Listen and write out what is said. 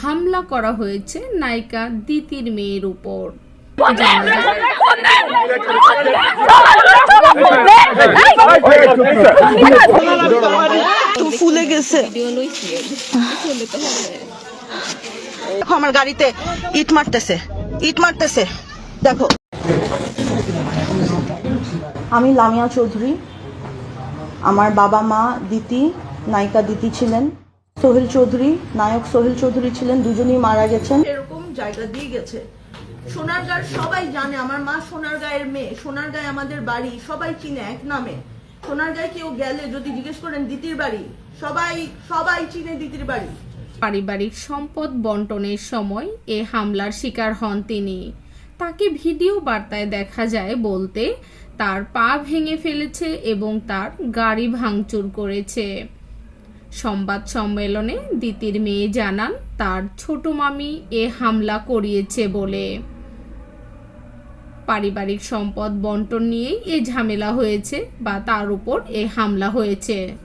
হামলা করা হয়েছে নায়িকা দিতির মেয়ের উপর। ফুলে গেছে আমার গাড়িতে ইট মারতেছে ইট মারতেছে। দেখো। আমি লামিয়া চৌধুরী। আমার বাবা মা দিতি, নায়িকা দিতি ছিলেন। সোহেল চৌধুরী নায়ক সোহেল চৌধুরী ছিলেন দুজনেই মারা গেছেন। এরকম জায়গা দিয়ে গেছে। সোনারগাঁর সবাই জানে আমার মা সোনারগাঁয়ের মেয়ে সোনারগাঁয় আমাদের বাড়ি সবাই চিনে এক নামে। সোনারগাঁয় কেউ গেলে যদি জিজ্ঞেস করেন দিতির বাড়ি সবাই সবাই চিনে দিতির বাড়ি। পারিবারিক সম্পদ বন্টনের সময় এ হামলার শিকার হন তিনি। তাকে ভিডিও বার্তায় দেখা যায় বলতে তার পা ভেঙে ফেলেছে এবং তার গাড়ি ভাঙচুর করেছে। সংবাদ সম্মেলনে দিতির মেয়ে জানান, তার ছোট মামি এ হামলা করিয়েছে বলে। পারিবারিক সম্পদ বন্টন নিয়েই এ ঝামেলা হয়েছে বা তার উপর এ হামলা হয়েছে।